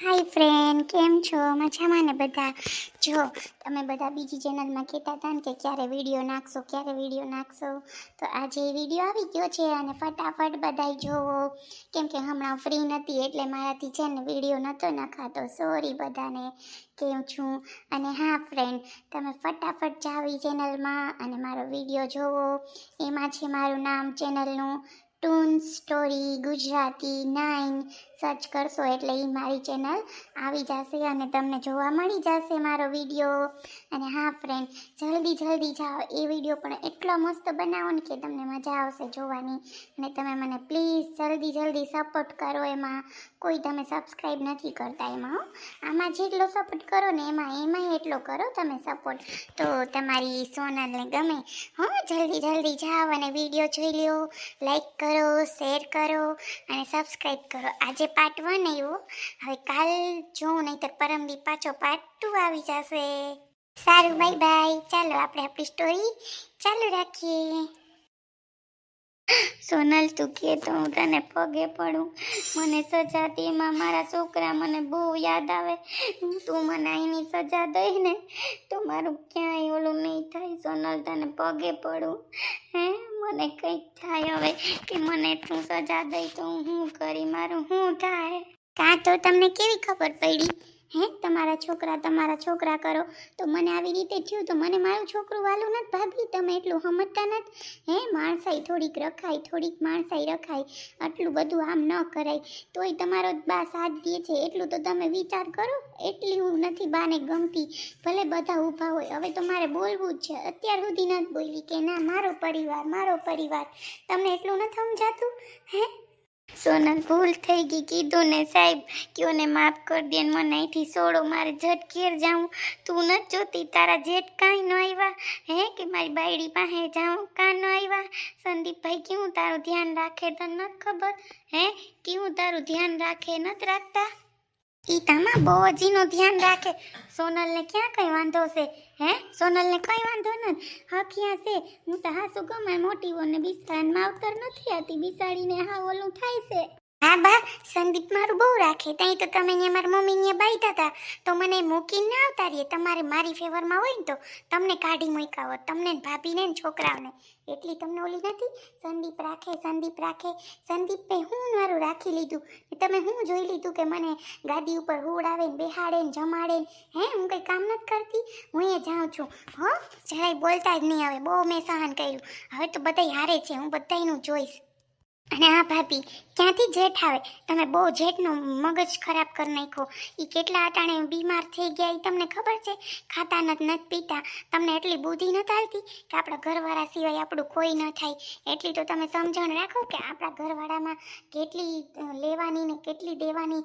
હાય friend કેમ છો? મજામાં ને બધા? જો, તમે બધા બીજી ચેનલમાં કહેતા હતા ને કે ક્યારે વીડિયો નાખશો, ક્યારે વીડિયો નાખશો? તો આજે વીડિયો આવી ગયો છે અને ફટાફટ બધાય જોવો. કેમ કે હમણાં ફ્રી નથી એટલે મારાથી છે ને વીડિયો નહોતો નખાતો. સોરી બધાને, કેમ છું? અને હા ફ્રેન્ડ તમે ફટાફટ જાવી ચેનલમાં અને મારો વીડિયો જોવો. એમાં છે મારું નામ ચેનલનું toon story, Gujarati nine, search કરશો એટલે એ મારી ચેનલ આવી જશે અને તમને જોવા મળી જશે મારો વીડિયો. અને હા ફ્રેન્ડ જલ્દી જલ્દી જાઓ. એ વીડિયો પણ એટલો મસ્ત બનાવો ને કે તમને મજા આવશે જોવાની. અને તમે મને પ્લીઝ જલ્દી જલ્દી સપોર્ટ કરો એમાં. કોઈ તમે સબસ્ક્રાઈબ નથી કરતા એમાં, હો. આમાં જેટલો સપોર્ટ કરો ને એમાં એમાં એટલો કરો તમે સપોર્ટ તો તમારી સોનાને ગમે, હો. જલ્દી જલ્દી જાઓ અને વીડિયો જોઈ લ્યો. લાઈક કરો શેર કરો અને સબસ્ક્રાઈબ કરો. આજે પાર્ટ વન આવ્યો. હવે કાલ જોઉં નહીં તો પરમદી પાછો પાર્ટ ટુ આવી જશે. સારું બાય બાય ચાલો, આપણે આપણી સ્ટોરી ચાલુ રાખીએ. સોનલ, તું કે તો હું તને પગે પડું. મને સજા દે એમાં મારા છોકરા મને બહુ યાદ આવે. તું મને અહીંની સજા દઈ ને, તો મારું ક્યાંય ઓલું નહીં થાય. સોનલ, તને પગે પડું. હે, મને કંઈક થાય હવે કે મને તું સજા દઈ તો હું કરી? મારું શું થાય? કાં તો તમને કેવી ખબર પડી? હે, તમારા છોકરા તમારા છોકરા કરો. તો મને આવી રીતે થયું તો મને મારું છોકરું વાલું નથી ભાભી, તમે એટલું સમજતા નથી. હે, માણસાઈ થોડીક રખાય, થોડીક માણસાઈ રખાય, આટલું બધું આમ ન કરાય. તોય તમારો બા સાથ દે છે, એટલું તો તમે વિચાર કરો. એટલી હું નથી બાને ગમતી, ભલે બધા ઊભા હોય. હવે તો મારે બોલવું જ છે. અત્યાર સુધી નથી બોલી કે ના, મારો પરિવાર મારો પરિવાર. તમને એટલું નથી સમજાતું? હે? સોનલ, ભૂલ થઈ ગઈ. કીધું ને સાહેબ કયોને માફ કરી દે ને મને અહીંથી છોડો મારે જટ જાઉં. તું નથી જોતી, તારા જેઠ કાંઈ ન આવ્યા. હે કે મારી બાયડી પાસે જાઉં, કાં ન આવ્યા? સંદીપભાઈ કેવું તારું ધ્યાન રાખે તને નથી ખબર? હે કેવું તારું ધ્યાન રાખે નથી રાખતા? ઈ તમા ધ્યાન રાખે. સોનલને ક્યાં કઈ વાંધો છે, હે? સોનલને કઈ વાંધો નથી ક્યાં છે. હું તો હાસુ ગમે મોટી બોને બિસ્તરાને માવતર નથી આતી બિસાડીને હા ઓલું થાય છે. હા, બા, સંદીપ મારું બહુ રાખે. ત્યાં તો તમે અહીંયા મારા મમ્મી અહીંયા બાઈતા હતા તો મને મૂકીને ના આવતા રહીએ તમારે મારી ફેવરમાં હોય ને તો તમને કાઢી મૂક્યા હોત. તમને ભાભીને ને છોકરાઓને. એટલી તમને ઓલી નથી? સંદીપ રાખે સંદીપ રાખે. સંદીપે હું મારું રાખી લીધું? તમે હું જોઈ લીધું કે મને ગાદી ઉપર હુડાવે ને બેહાડે ને જમાડે ને? હે, હું કંઈ કામ નથી કરતી? હું એ જાઉં છું. હો, જરાય બોલતા જ નહીં હવે બહુ મેં સહન કર્યું. હવે તો બધાય હારે છે. હું બધાયનું જોઈશ. અને હા ભાભી ક્યાંથી જેઠ આવે? તમે બહુ જેઠનો મગજ ખરાબ કરી નાખ્યો. એ કેટલા અટાણે બીમાર થઈ ગયા એ તમને ખબર છે? ખાતા નથી નથી પીતા. તમને એટલી બુદ્ધિ નથી આવતી કે આપણા ઘરવાળા સિવાય આપણું કોઈ ન થાય. એટલી તો તમે સમજણ રાખો કે આપણા ઘરવાળામાં કેટલી લેવાની ને કેટલી દેવાની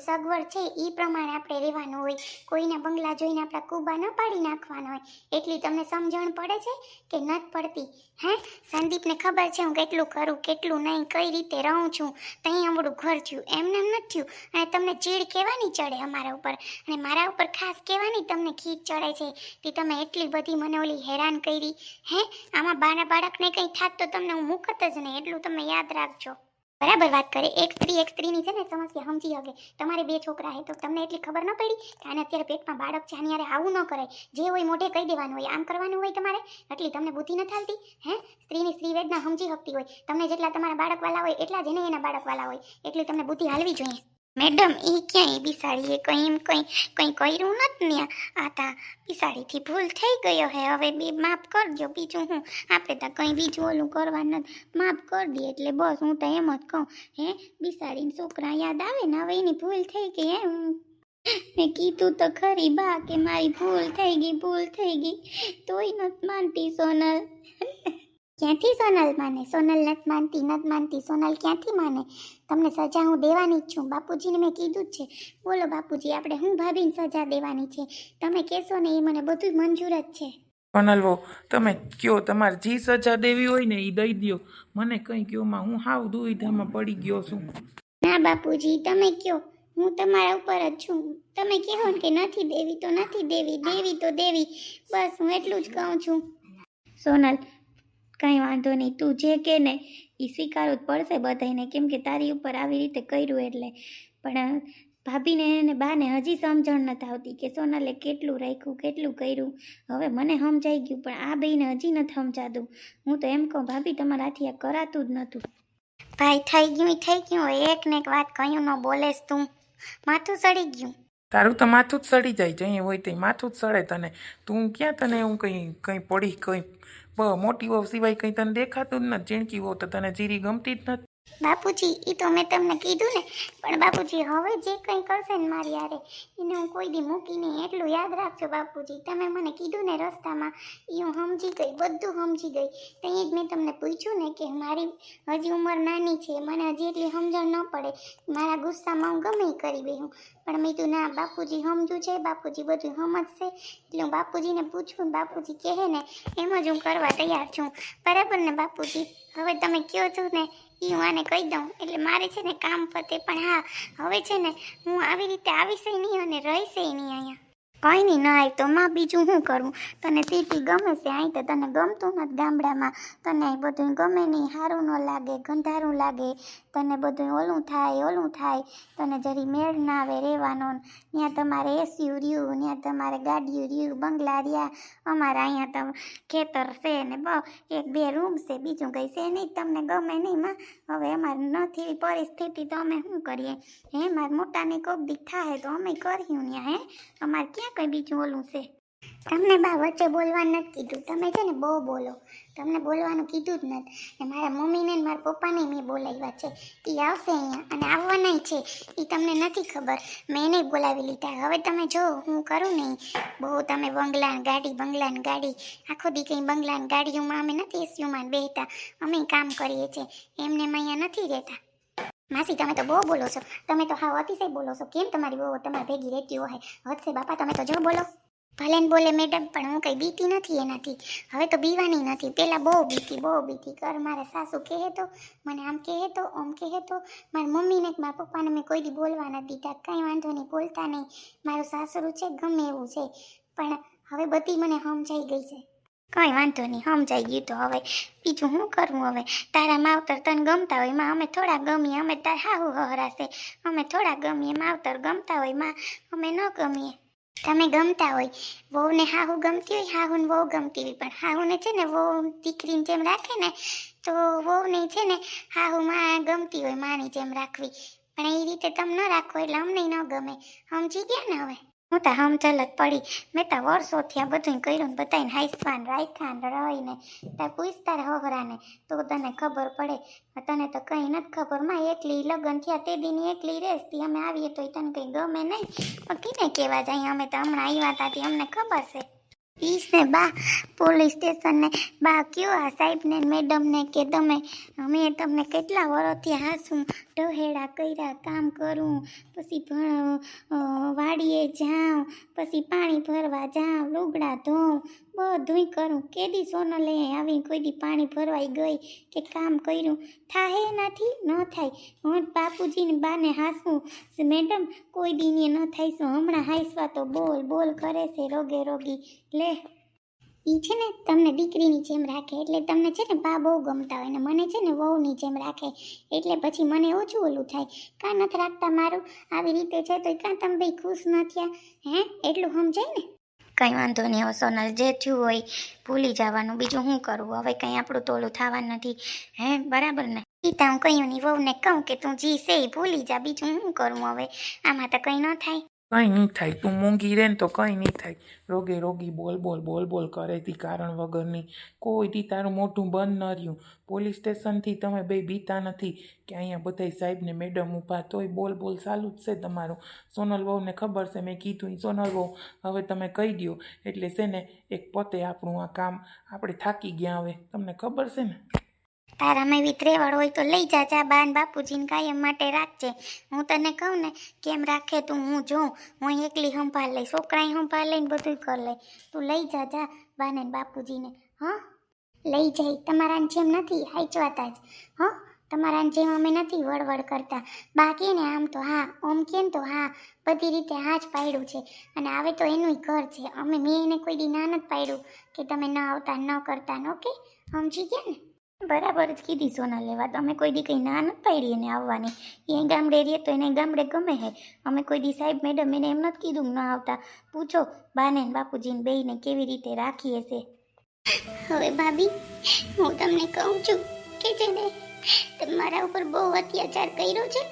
સગવડ છે એ પ્રમાણે આપણે રહેવાનું હોય. કોઈના બંગલા જોઈને આપણા કૂબા ન પાડી નાખવાના હોય. એટલી તમને સમજણ પડે છે કે નથી પડતી? હે? સંદીપને ખબર છે હું કેટલું કરું, કેટલું નહીં, કઈ રીતે રહું છું? ત્યાં અમારું ઘર થયું. એમને એમ નથી થયું. અને તમને ચીડ કહેવાની ચડે અમારા ઉપર? અને મારા ઉપર ખાસ કહેવાની તમને ખીચ ચડે છે? કે તમે એટલી બધી મને ઓલી હેરાન કરી. હે? આમાં બાના બાળકને કંઈ થાત તો તમને હું મૂકત જ નહીં. એટલું તમે યાદ રાખજો. બરાબર વાત કરે. એક સ્ત્રી, એક સ્ત્રીની છે ને સમસ્યા સમજી હગે તમારે બે છોકરા હે તો તમને એટલી ખબર ન પડી કે આને અત્યારે પેટમાં બાળક છે, આની આવું ન કરાય. જે હોય મોઢે કહી દેવાનું હોય. આમ કરવાનું હોય તમારે? એટલી તમને બુદ્ધિ નથી આવતી હે? સ્ત્રીની સ્ત્રી વેદના સમજી શકતી હોય. તમને જેટલા તમારા બાળકવાલા હોય એટલા જ એને એના બાળકવાલા હોય. એટલી તમને બુદ્ધિ હાલવી જોઈએ. મેડમ એ ક્યાંય બિસાડીએ? કંઈ એમ કંઈ કંઈ કર્યું નથી ને આ? તા બિસાડીથી ભૂલ થઈ ગયો હે. હવે બે, માફ કરજો. બીજું હું? આપણે તો કંઈ બીજું ઓલું કરવા નથી માફ કરી દે એટલે બસ હું તો એમ જ કહું. હે? બિસાડીને છોકરા યાદ આવે ને? હવે એની ભૂલ થઈ ગઈ હે. હું મેં કીધું તો ખરી બા કે મારી ભૂલ થઈ ગઈ, ભૂલ થઈ ગઈ. તોય નથી માનતી સોનલ. ક્યાંથી સોનલ માને? સોનલ નથી માનતી નથી માનતી. સોનલ ક્યાંથી માને? તમને સજા હું દેવાની જ છું. બાપુજીને મેં કીધું જ છે. બોલો બાપુજી આપણે હું ભાભીને સજા દેવાની છે? તમે કહેશો ને એ મને બધું મંજૂર જ છે. સોનલવો તમે કયો તમારે જે સજા દેવી હોય ને એ દઈ દ્યો. મને કંઈ કયો માં હું હાવ દુવિધામાં પડી ગયો છું. ના બાપુજી તમે કયો? હું તમારા ઉપર જ છું. તમે કહો ને કે નથી દેવી તો નથી દેવી દેવી તો દેવી. બસ હું એટલું જ કહું છું. સોનલ કાંઈ વાંધો નહીં. તું જે કે ને એ સ્વીકારવું જ પડશે બધાને કેમ કે તારી ઉપર આવી રીતે કર્યું એટલે. પણ ભાભીને અને બાને હજી સમજણ નથી આવતી કે સોનલે કેટલું રાખ્યું કેટલું કર્યું. હવે મને સમજાઈ ગયું પણ આ બેને હજી નથી સમજાતું. હું તો એમ કહું ભાભી તમારાથી આ કરાતું જ નહોતું. ભાઈ થઈ ગયું થઈ ગયું. એક ને એક વાત કહ્યું ન બોલેસ તું. માથું સડી ગયું. તારું તો માથું જ સડી જાય જઈ હોય તે માથું જ સડે તને. તું ક્યાં તને હું કંઈ કંઈ પડી કંઈ મોટી વહુ સિવાય કંઈ તને દેખાતું જ નથી ચીણકી વહુ તો તને જીરી ગમતી જ નથી. બાપુજી એ તો મેં તમને કીધું ને, પણ બાપુજી, હવે જે કંઈ કરશે ને મારી યારે એને હું કોઈ દી મૂકીને એટલું યાદ રાખજો બાપુજી, તમે મને કીધું ને રસ્તામાં એ હું સમજી ગઈ, બધું સમજી ગઈ. ત્યાં જ મેં તમને પૂછ્યું ને કે મારી, હજી ઉંમર નાની છે, મને હજી એટલી સમજણ ન પડે. મારા ગુસ્સામાં હું ગમે કરી બેહું. પણ મેં તું ના, બાપુજી સમજું છે, બાપુજી બધું સમજશે. એટલે હું બાપુજીને પૂછું, બાપુજી કહે ને, એમ જ હું કરવા તૈયાર છું. બરાબર ને બાપુજી? હવે તમે કહો છો ને એ કહી દઉં. એટલે મારે છે ને કામ પતે. પણ હા, હવે છે ને હું આવી રીતે આવીશ નહીં અને રહીશ નહીં અહીંયા. કંઈ નહીં, ના આવી તો માં બીજું શું કરું? તને સીટી ગમે છે અહીં તો તને ગમતું નથી ગામડામાં. તને અહીં બધું ગમે નહીં સારું ન લાગે, ગંધારું લાગે. તને બધું ઓલું થાય ઓલું થાય. તને જરી મેળ ના આવે રહેવાનો. ને ત્યાં તમારે એસી રહ્યું ત્યાં તમારે ગાડીઓ રહ્યું, બંગલા રહ્યા. અમારે અહીંયા તો ખેતર છે ને બ એક બે રૂમ છે, બીજું કંઈ છે નહીં. તમને ગમે નહીં માં? હવે અમારે નથી એવી પરિસ્થિતિ, તો અમે શું કરીએ? હે, મારા મોટાને કોક દી થાય તો અમે કર્યું ત્યાં હે? અમારે ક્યાં કંઈ બીજું ઓલું છે? તમને બા વચ્ચે બોલવાનું નથી કીધું. તમે છે ને બહુ બોલો. તમને બોલવાનું કીધું જ નથી. ને મારા મમ્મીને મારા પપ્પાને મેં બોલાવ્યા છે. એ આવશે અહીંયા અને આવવાના છે. એ તમને નથી ખબર. મેં એને બોલાવી લીધા. હવે તમે જો, હું કરું નહીં બહુ તમે બંગલાન ગાડી બંગલાન ગાડી. આખો દી કંઈ બંગલાન ગાડીઓમાં અમે નથી એસીઓમાં બેહતા. અમે કામ કરીએ છીએ. એમને એમ અહીંયા નથી રહેતા. માસી, તમે તો બહુ બોલો છો. તમે તો હા અતિશય બોલો છો. કેમ તમારી બહુ તમારી ભેગી રહેતી હોય? હદસે બાપા, તમે તો જો બોલો. ભલે ને બોલે મેડમ પણ હું કંઈ બીતી નથી એનાથી. હવે તો બીવાની નથી. પહેલાં બહુ બીતી બહુ બીતી. કર મારે સાસુ કહે તો મને આમ કહે તો આમ કહે તો મારી મમ્મીને કે મારા પપ્પાને મેં કોઈ દી બોલવા નથી દીધા. કાંઈ વાંધો નહીં, બોલતા નહીં. મારું સાસરું છે, ગમે એવું છે. પણ હવે બધી મને સમજાઈ ગઈ છે. કંઈ વાંધો નહીં, સમજાઈ ગયું તો હવે. બીજું શું કરવું હવે? તારા માવતર તને ગમતા હોયમાં અમે થોડા ગમીએ, અમે તાર હાહુ હરાશે અમે થોડા ગમીએ, માવતર ગમતા હોયમાં અમે ન ગમીએ. તમે ગમતા હોય. વહુને હાહુ ગમતી હોય, હાહુને વહુ ગમતી હોય. પણ હાહુને છે ને વહુ દીકરીની જેમ રાખે ને, તો વહુને છે ને હાહુમાં ગમતી હોય, માની જેમ રાખવી. પણ એ રીતે તમે ન રાખો એટલે અમને ન ગમે. સમજી ગયા ને હવે? હું તો સમજલ પડી. મેં તો વર્ષોથી આ બધું કર્યું ને બધાને હાઈસવાન રાખ્યા ને રહીને તાર પૂછતા રહે હોહરાને. તો તને ખબર પડે. તને તો કંઈ નથી ખબર. માં એકલી લગ્ન થયા તે દીની એકલી રહેતી અમે આવીએ તો તને કંઈ ગમે નહીં. પણ કીને કહેવા જાય? અમે તો હમણાં આવ્યા હતા તે અમને ખબર છે. ઈશ ને બા, પોલીસ સ્ટેશનને. બા, કયો આ સાહેબને મેડમને કે તમે? અમે તમને કેટલા વર્ષથી હાસું, ઢહેડા કર્યા, કામ કરું, પછી ભણ વાડીએ જાઉં, પછી પાણી ભરવા જાઉં, લુગડા ધોઉં બધુંય કરું. કેદી સોનો લઈ આવી કોઈ દી પાણી ભરવાઈ ગઈ કે કામ કર્યું? થાહે નથી? ન થાય. હું બાપુજીને બાને હાસું. મેડમ કોઈ દીને ન થાઈશું હમણાં હાંસવા તો બોલ બોલ કરે છે રોગે રોગી. લે. ઈ છે ને તમને દીકરીની જેમ રાખે. એટલે તમને છે ને બા બહુ ગમતા હોય ને મને છે ને વહુની જેમ રાખે. એટલે પછી મને ઓછું ઓલું થાય. કાં નથી રાખતા મારું? આવી રીતે છે તો કાં તમે ભાઈ ખુશ ન થયા? હે? એટલું સમજાય ને? કંઈ વાંધો નહીં. હવે સોનલ જે થયું હોય ભૂલી જવાનું. બીજું શું કરવું હવે કંઈ આપણું તોલું થવાનું નથી. હે? બરાબર ને? ઈતા હું કહ્યું નહીં. વહુને કહું કે તું જી છે ભૂલી જા. બીજું શું કરવું હવે? આમાં તો કંઈ ન થાય. કંઈ નહીં થાય. તું મોંઘી રહે ને તો કંઈ નહીં થાય. રોગે રોગી બોલ બોલ બોલ બોલ કરે તી કારણ વગરની. કોઈ દી તારું મોઢું બંધ ન રહ્યું. પોલીસ સ્ટેશનથી તમે બે બીતા નથી. કે અહીંયા બધાય સાહેબને મેડમ ઊભા તોય બોલ બોલ ચાલુ જ છે તમારું. સોનલ બહુને ખબર છે, મેં કીધું એ સોનલ બહુ હવે તમે કહી દો એટલે છે ને, એક પોતે આપણું આ કામ આપણે થાકી ગયા હવે. તમને ખબર છે ને? તારામાં એવી ત્રેવડ હોય તો લઈ જા જા બાન બાપુજીને કાયમ માટે રાખજે. હું તને કહું ને, કેમ રાખે તું, હું જોઉં. હું એકલી સંભાળ લઈ છોકરાએ સંભાળ લઈને બધું કરી લઈ તું લઈ જા જા બાને બાપુજીને, હા? લઈ જાય. તમારાને જેમ નથી હાચવાતા જ. હા? તમારાને જેમ અમે નથી વળવળ કરતા. બાકી ને આમ તો હા, ઓમ કેમ તો હા, બધી રીતે હા જ પાડ્યું છે. અને આવે તો એનું ઘર છે. અમે મેં એને કોઈ દી ના નથી પાડ્યું કે તમે ન આવતા, ન કરતા ઓકે સમજી ગયા ને? બરાબર જ કીધી સોના લેવા અમે કોઈ દી કંઈ ના નથી પાડી એને આવવાની. એ ગામડે રહીએ તો એને ગામડે ગમે હે. અમે કોઈ દી સાહેબ મેડમ એને એમ નથી કીધું ન આવતા. પૂછો બાને બાપુજીને બેયને કેવી રીતે રાખીએ છે. હવે ભાભી, હું તમને કહું છું કે છે ને તમારા ઉપર બહુ અત્યાચાર કર્યો છે.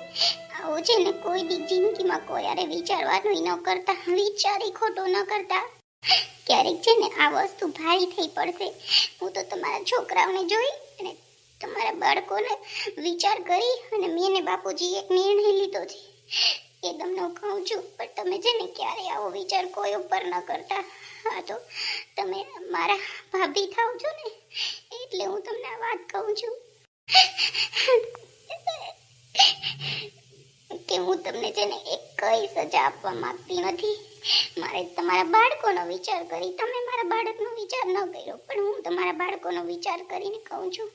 આવો છે ને કોઈ દી જિંદગીમાં કોઈ અરે વિચારવાનું ન કરતા, વિચારી ખોટો ન કરતા. ક્યારેક છે ને આ વસ્તુ ભારી થઈ પડશે. હું તો તમારા છોકરાઓને જોઈ અને તમારા બાળકોને વિચાર કરી અને મેં ને બાપુજી એક નિર્ણય લીધો છે. એ તમને હું કહું છું, પણ તમે છે ને ક્યારેય આવો વિચાર કોઈ ઉપર ન કરતા. હા, તો તમે મારા ભાભી થાવ છો ને, એટલે હું તમને આ વાત કહું છું. કે હું તમને છે ને એક કઈ સજા આપવા માંગતી નથી. મારે તમારા બાળકોનો વિચાર કરી, તમે મારા બાળકનો વિચાર ન કર્યો, પણ હું તમારા બાળકોનો વિચાર કરીને કહું છું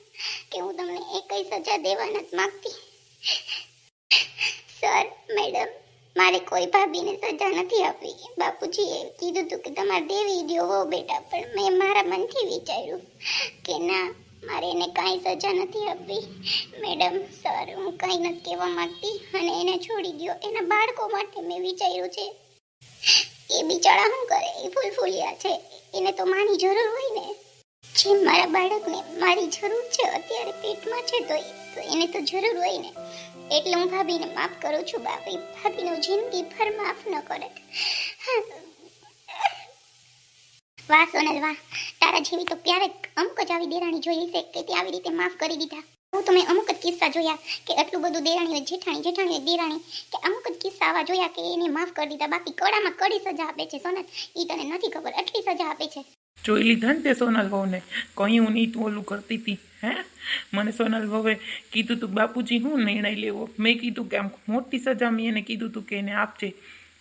કે હું તમને એ કઈ સજા દેવા નથી માંગતી. સર, મેડમ, મારે કોઈ ભાભીને સજા નથી આપવી. બાપુજીએ કીધું હતું કે તમારે દેવી દ્યો હો બેટા, પણ મેં મારા મનથી વિચાર્યું કે ના મારે એને કાંઈ સજા નથી આપવી. મેડમ, સર, હું કાંઈ નથી કહેવા માંગતી અને એને છોડી દો એના બાળકો માટે મેં વિચાર્યું છે. એ બિચારા શું કરે? એ ફૂલફૂલિયા છે. એને તો માની જરૂર હોય ને. જેમ મારા બાળકને મારી જરૂર છે, અત્યારે પેટમાં છે તો એને તો જરૂર હોય ને. એટલે હું ભાભીને માફ કરું છું, બાપી. ભાભીનો જિંદગી ભર માફ ન કરે. વાહ, સોનલ, વાહ. તારા જેવી તો ક્યારેક અમુક જ આવી દેરાણી જોઈ છે કે તે આવી રીતે માફ કરી દીધા. હું તમે અમુક જ કિસ્સા જોયા કે આટલું બધું દેરાણી જેઠાણી જેઠાણી દેરાણી કે અમુક જ કિસ્સા આવા જોયા કે એને માફ કરી દીધા. બાકી કડામાં કડી સજા આપે છે સોનલ. એ તને નથી ખબર. આટલી સજા આપે છે. જોઈ લીધા ને તે સોનલ વહુને? કહ્યું નહીં તું ઓલું કરતી હતી, હે? મને સોનલ વહુએ કીધું તું, બાપુજી, હું નિર્ણય લેવો? મેં કીધું કે, આમ મોટી સજા મેં એને કીધું તું કે એને આપજે.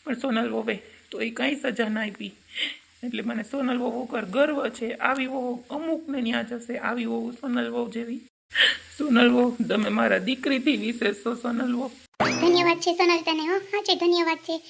પણ સોનલ વહુએ તો એ કાંઈ સજા ના આપી. એટલે મને સોનલ વહુ ઉપર ગર્વ છે. આવી વહુ અમુકને ત્યાં જશે. આવી વહુ સોનલ વહુ જેવી. સોનલ વહુ, તમે મારા દીકરીથી વિશેષ છો સોનલ વહુ. ધન્યવાદ છે સોનલ તને હો, છે, ધન્યવાદ છે.